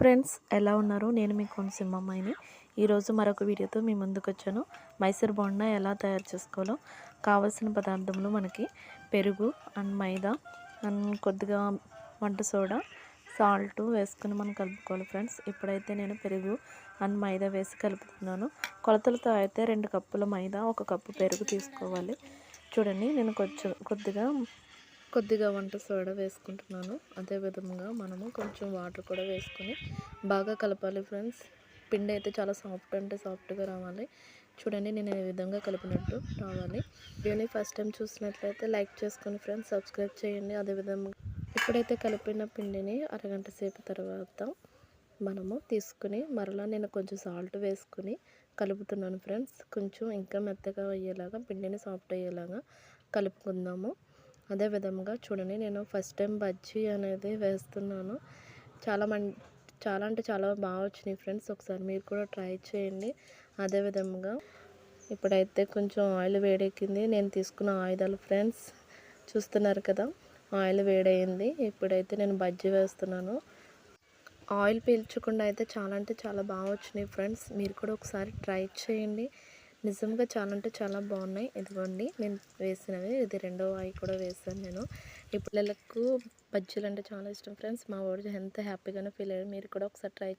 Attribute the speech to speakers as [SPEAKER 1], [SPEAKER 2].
[SPEAKER 1] Friends ఎలా ఉన్నారు? నేను మీ కొనసిమ్మ అమ్మాయిని ఈరోజు మరొక వీడియోతో మీ ముందుకు వచ్చాను మైసూర్ బోండా ఎలా తయారు చేసుకోవాలో కావలసిన పదార్థములు మనకి పెరుగు అండ్ మైదా అండ్ కొద్దిగా వంట సోడా సాల్ట్ వేసుకుని మనం కలుపుకోవాలి ఫ్రెండ్స్. ఇప్పుడైతే నేను పెరుగు అండ్ మైదా వేసి కలుపుతున్నాను. కొలతలతో అయితే రెండు కప్పుల మైదా ఒక కప్పు పెరుగు తీసుకోవాలి. చూడండి నేను కొంచెం కొద్దిగా కొద్దిగా వంట సోడా వేసుకుంటున్నాను. అదే విధంగా మనము కొంచెం వాటర్ కూడా వేసుకొని బాగా కలపాలి ఫ్రెండ్స్. పిండి అయితే చాలా సాఫ్ట్ అంటే సాఫ్ట్గా రావాలి. చూడండి నేను ఈ విధంగా కలిపినట్టు రావాలి. వీడియోని ఫస్ట్ టైం చూసినట్లయితే లైక్ చేసుకొని ఫ్రెండ్స్ సబ్స్క్రైబ్ చేయండి. అదేవిధంగా ఇప్పుడైతే కలిపిన పిండిని అరగంట సేపు తర్వాత మనము తీసుకుని మరలా నేను కొంచెం సాల్ట్ వేసుకుని కలుపుతున్నాను ఫ్రెండ్స్. కొంచెం ఇంకా మెత్తగా అయ్యేలాగా పిండిని సాఫ్ట్ అయ్యేలాగా కలుపుకుందాము. అదే విధంగా చూడండి నేను ఫస్ట్ టైం బజ్జీ అనేది వేస్తున్నాను. చాలా మం చాలా అంటే చాలా బాగా వచ్చినాయి ఫ్రెండ్స్ ఒకసారి మీరు కూడా ట్రై చేయండి. అదేవిధంగా ఇప్పుడైతే కొంచెం ఆయిల్ వేడెక్కింది. నేను తీసుకున్న ఆయుధాలు ఫ్రెండ్స్ చూస్తున్నారు కదా ఆయిల్ వేడైంది ఇప్పుడైతే నేను బజ్జీ వేస్తున్నాను. ఆయిల్ పీల్చకుండా అయితే చాలా అంటే చాలా బాగా వచ్చినాయి ఫ్రెండ్స్ మీరు కూడా ఒకసారి ట్రై చేయండి. నిజంగా చాలా అంటే చాలా బాగున్నాయి. ఇదిగోండి నేను వేసినవి. ఇది రెండో అవి కూడా వేసాను నేను. ఈ పిల్లలకు బజ్జీలు అంటే చాలా ఇష్టం. ఫ్రెండ్స్ మా వాడు ఎంత హ్యాపీగానో ఫీల్ అయ్యాడు. మీరు కూడా ఒకసారి ట్రై చేయండి